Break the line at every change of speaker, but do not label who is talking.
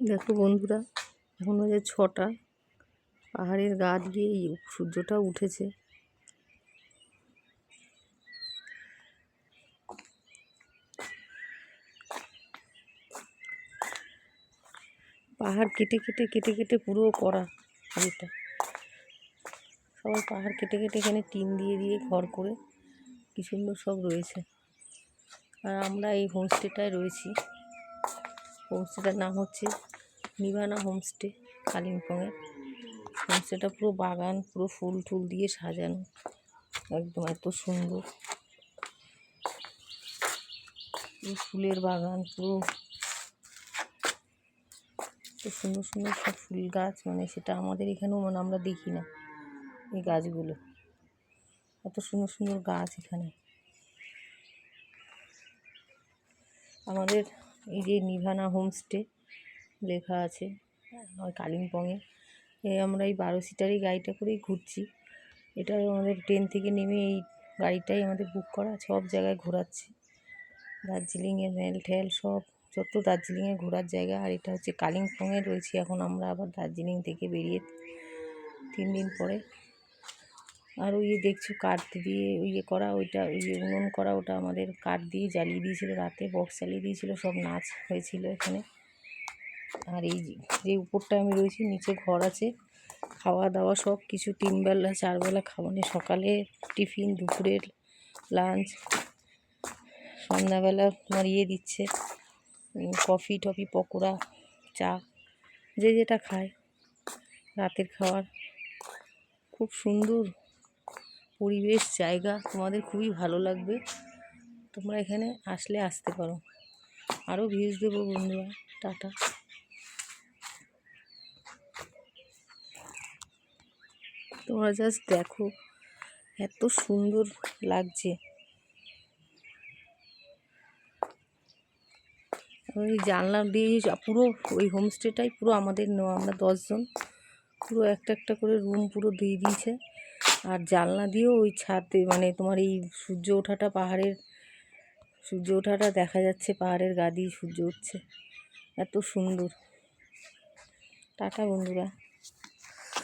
দেখো বন্ধুরা, এখন বাজে ছটা। পাহাড়ের গা দিয়ে সূর্যটা উঠেছে। পাহাড় কেটে কেটে কেটে কেটে পুরো করা এটা সবাই পাহাড় কেটে কেটে এখানে টিন দিয়ে দিয়ে ঘর করে কি সুন্দর সব রয়েছে। আর আমরা এই হোমস্টেটায় রয়েছি। হোমস্টেটার নাম হচ্ছে নিভানা হোমস্টে, কালিম্পংয়ের। হোমস্টেটা পুরো বাগান, পুরো ফুল টুল দিয়ে সাজানো। একদম এত সুন্দর। পুরো ফুলের বাগান, পুরো সুন্দর সুন্দর সব ফুল গাছ মানে সেটা আমাদের এখানেও মানে আমরা দেখি না এই গাছগুলো। এত সুন্দর সুন্দর গাছ এখানে। আমাদের এই যে নিভানা হোমস্টে লেখা আছে ওই কালিম্পংয়ে। এই আমরা এই বারো সিটারই গাড়িটা করেই ঘুরছি। এটা আমাদের ট্রেন থেকে নেমে এই গাড়িটাই আমাদের বুক করা, সব জায়গায় ঘোরাচ্ছে। দার্জিলিংয়ের মেল ঠেল সব, যত দার্জিলিংয়ে ঘোরার জায়গা, আর এটা হচ্ছে কালিম্পংয়ে রয়েছি, এখন আমরা আবার দার্জিলিং থেকে বেরিয়ে তিন দিন পরে। আর ওই দেখছ কাঠ দিয়ে ইয়ে করা, ওইটা ওই যে উনুন করা, ওটা আমাদের কাঠ দিয়ে জ্বালিয়ে দিয়েছিলো, রাতে বক্স চালিয়ে দিয়েছিলো, সব নাচ হয়েছিল এখানে। আর এই যে- উপরটা আমি রয়েছি, নিচে ঘর আছে, খাওয়া দাওয়া সব কিছু, তিনবেলা, চারবেলা খাওয়ানো সকালে টিফিন, দুপুরের লাঞ্চ সন্ধ্যাবেলা তোমার ইয়ে দিচ্ছে কফি টফি পকোড়া, চা, যে যেটা খায়, রাতের খাওয়ার খুব সুন্দর পরিবেশ, জায়গা, তোমাদের খুবই ভালো লাগবে। তোমরা এখানে আসলে আসতে পারো। আরও ভিউজ দেবো বন্ধুরা, টাটা। তোমরা জাস্ট দেখো। এত সুন্দর লাগছে। ওই জানলা দিয়ে পুরো ওই হোমস্টেটাই পুরো আমাদের নেওয়া আমরা দশজন পুরো একটা একটা করে রুম পুরো দিয়ে দিয়েছে। আর জানলা দিয়েও ওই ছাদে মানে তোমার এই সূর্য ওঠাটা পাহাড়ের, সূর্য ওঠাটা দেখা যাচ্ছে পাহাড়ের গা দিয়ে সূর্য উঠছে। এত সুন্দর। টাটা বন্ধুরা।